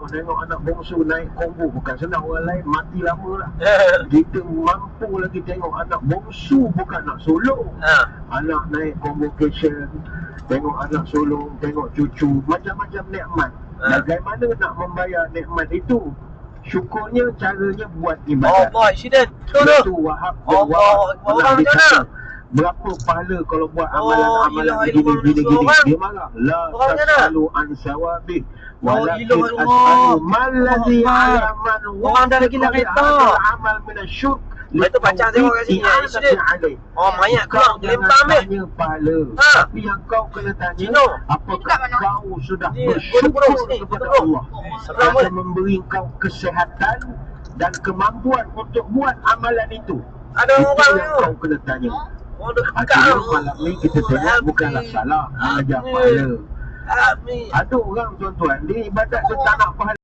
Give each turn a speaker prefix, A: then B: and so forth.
A: Tengok anak bongsu naik combo bukan senang orang lain mati lama lah.
B: Ha.
A: Kita mampu lagi tengok anak bongsu bukan nak sulung.
B: Ha.
A: Anak naik convocation, tengok anak sulung, tengok cucu, macam-macam nikmat.
B: Ha.
A: Bagaimana nak membayar nikmat itu? Syukurnya caranya buat
B: Oh
A: ibadat.
B: Tu tu.
A: Itu Wahab
B: Allah, Allah mana?
A: Berapa pahala kalau buat
B: Oh,
A: amalan-amalan begini,
B: ilah
A: gini, gini.
B: orang.
A: Dia marah. La tasalu an sawabih.
B: Oh,
A: Walakin as'alu man ladhi
B: Allah.
A: ala man
B: Orang dah lagi nak kereta.
A: lihadal amal minasyurk.
B: Lepas tu baca tengok kat sini. Oh, mayat
A: Kau
B: keluar lempar ambil.
A: tanya pahala.
B: Ha.
A: Tapi yang kau kena tanya,
B: Cino.
A: apakah kau sudah bersyukur kepada
B: burung.
A: Allah? Dia
B: mulut.
A: memberi kau kesehatan dan kemampuan untuk buat amalan itu.
B: Ada
A: Itu
B: orang
A: yang
B: tu.
A: kau kena tanya. Akhirnya malam ni kita tengok bukanlah salah. Ajar
B: Amin.
A: pahala. Ada orang tuan-tuan, dia ibadat dia tak nak pahala.